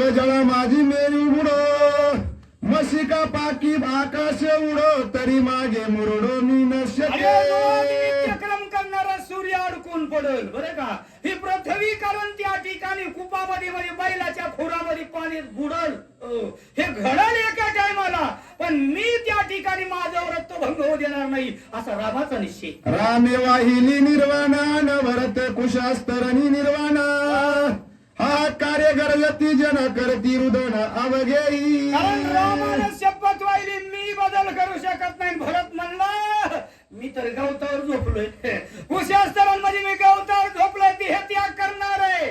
जग जळा माझी मेरी उडो मशिका पाकी आकाश उडो तरी मागे मुरडो मी न अरे शके डोळ्यात नित्यक्रम करणारा सूर्य अडकून पडल बरं का? ही पृथ्वी कारण त्या ठिकाणी कुपामध्ये म्हणजे बैलाच्या खोरामध्ये पाणी बुडल. हे घडल एका टायमाला पण मी त्या ठिकाणी माझा व्रत भंग होऊ देणार नाही असा रामाचा निश्चय. रामे वाहिली निर्वाणा न भरत कुशास्तरणी निर्वाणा जन करती रुदन अवघेई कारण रामानं शपथ वाहिली मी बदल करू शकत नाही. भरत म्हणला मी तर गवतावर झोपलोय. कुशास्तरांमध्ये मी गवतावर झोपलोय. देह त्याग करणार आहे.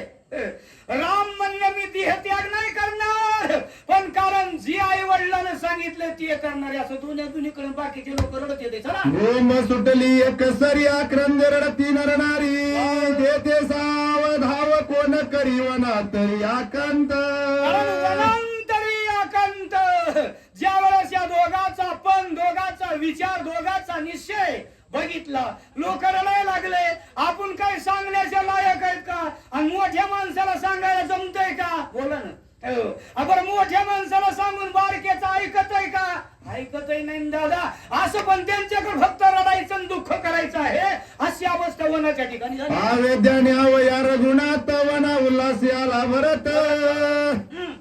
राम म्हणलं मी देह त्याग नाही करणार. पण कारण जी आई वडिलांना सांगितलं ते करणारे असं दोन्ही दोन्हीकडे बाकीचे लोक रडत येते चला. भूम सुटली एक सरी आक्रंद रडती नरणारी करी आकांत. वनांतरी आकांत. ज्या वेळेस या दोघाचा पण दोघाचा विचार दोघाचा निश्चय बघितला लोक रडायला लागले. आपण काय सांगण्याच्या लायक आहेत का? आणि मोठ्या माणसाला सांगायला जमतंय का? बोला ना. हो. आपण मोठ्या माणसाला सांगून बारक्याचं ऐकतय का? ऐकतही नाही दादा. असं पण त्यांच्याकडे फक्त रडायचं दुःख करायचं आहे. वनाच्या ठिकाणी झाली. रघुनाथ वना उल्हासी आला भरत.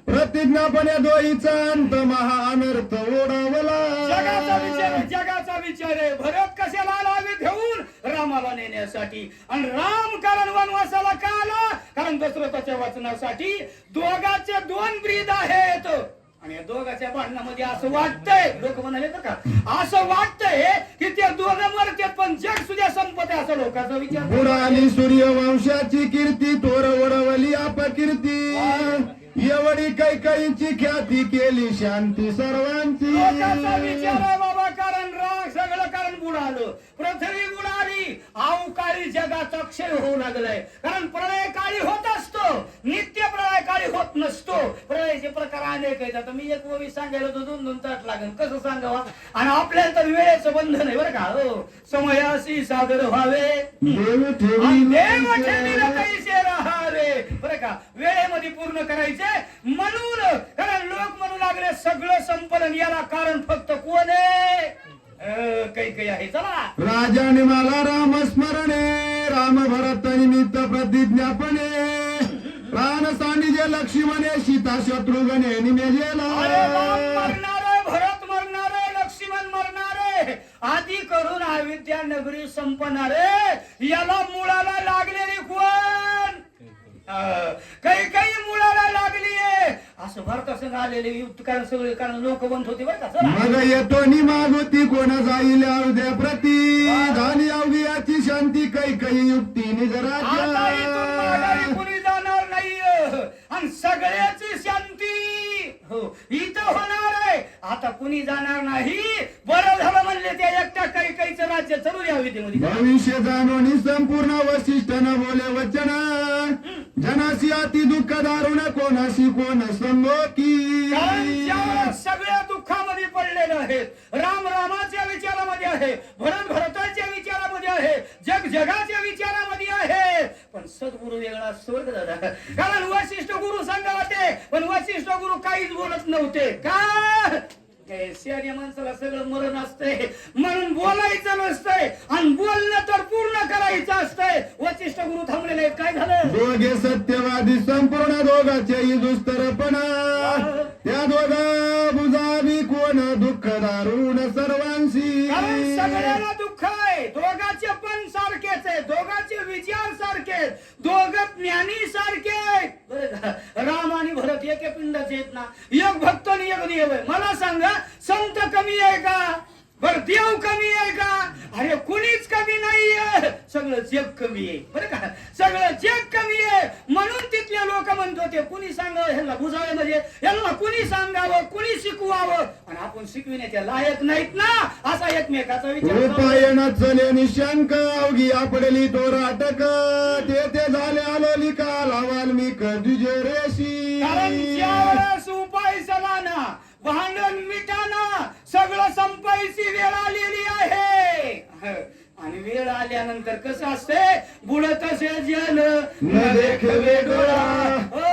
प्रतिज्ञापणे दोईचा अंत महा अनर्थ जगाचा विचार ओढवला आहे, जगाचा विचार आहे. भरत कशाला आला आम्ही घेऊन? रामाला नेण्यासाठी. आणि राम कारण वनवासाला का आला? कारण दशरथाच्या वाचनासाठी दोघाचे दोन ब्रीद आहेत. आणि या दोघाच्या भांडणामध्ये असं वाटतंय. लोक म्हणाले तर का असं वाटतंय की ते दोघं मरतात पण जग सुद्धा संपत आहे असं लोकांचा विचार बुडाली सूर्यवंशाची कीर्ती तोर ओढवली अपकीर्ती. एवढी कैकईची ख्याती केली शांती सर्वांची. बाबा कारण राग सगळं कारण बुडालं पृथ्वी बुडाली अवकाळी जगाचा क्षय होऊ लागलाय. कारण प्रलय काळी होत नित्य प्रलय काळी होत नसतो. प्रलयाचे प्रकार अनेक आहेत. आता मी एक ओवी सांगायला तर दोन दोन ताट लागेल. कसं सांगावा? आणि आपल्याला तर वेळेचं बंधन आहे बरं का हो. समयासी सादर व्हावे. देव कैसे राहावे. बरं का? वेळेमध्ये पूर्ण करायचे. म्हणून कारण लोक म्हणू लागले सगळं संपलन याला कारण फक्त कोण आहे? काही काही आहे. चला. राजाने मला राम स्मरणे राम भरत निमित्त प्रतिज्ञापने प्राण सांडिजे लक्ष्मणे सीता शत्रुघ्ने निमेजेला भरत मरणार लक्ष्मण मरणार आधी करून अविद्या नगरी संपणार याला मुळाला लागलेली कोण काही काही मुळाला लागली आहे. असं भारतासंग आलेले युद्ध कारण सगळे कारण लोक बंद होते बरं का चला. मग येतो नि मागोती कोण जाईल उद्या प्रती झाली अवघी याची शांती कै काही युक्ती आता इथून माघारी निजराज्या कुणी जाणार नाही आणि सगळ्याची शांती. हो. इथं होणार आहे. आता कुणी जाणार नाही? बरं झालं म्हणले त्या एकट्या काही काहीच राज्य चालू द्या विधीमध्ये. भविष्य जाणून संपूर्ण वशिष्ठ न बोले वचन. जनासी अति दुःख दारुण कोणाशी कोण संगो कारण की ज्या सगळ्या दुःखामध्ये पडलेले आहेत राम रामाच्या विचारामध्ये आहे. भरत भरताच्या विचारामध्ये आहे. जग जगाच्या आहे पण सद्गुरु वेगळा असतो बरं का दादा. कारण वशिष्ठ गुरु सांगा होते पण वशिष्ठ गुरु काहीच बोलत नव्हते. का? माणसाला सगळं मरण असतंय. म्हणून बोलायचं नसतंय. आणि बोलणं तर पूर्ण करायचं असतंय. वशिष्ठ गुरु थांबलेले आहेत. काय झालं? दोघे सत्यवादी संपूर्ण दोघाचे दुस्तरपणा त्या दोघा बुजावी कोण दुःख दारुण कारण सर्वांशी सगळ्याला दुःख आहे. दोघाचे पण दोघांचे विचार सारखे दोघ ज्ञानी सारखे राम आणि भरत एक पिंडाचे आहेत ना. एक भक्त आणि एक देव आहे. मला सांगा संत कमी आहे का? बर देव कमी आहे का? अरे कुणीच कमी नाहीये. सगळं जग कमी आहे. बरं का? सगळं जग कमी आहे. म्हणून तिथले लोक म्हणत होते कुणी सांगावं? ह्याला बुजावे म्हणजे कुणी सांगावं? शिकवावं. आणि आपण शिकविण्याच्या लायक नाहीत ना असा एकमेकाचा विचार. उपायन चले निशंक अवघी आपडली तो राटक ते ते झाले आलो लिकाला वाल्मिक दुजे रेशी कारण ज्यावेळेस उपाय झाला ना भांडण मिटाना सगळं संपायची वेळ आलेली आहे. आणि वेळ आल्यानंतर कसं असते बुडत असे जल न देखवे डोळा. हो.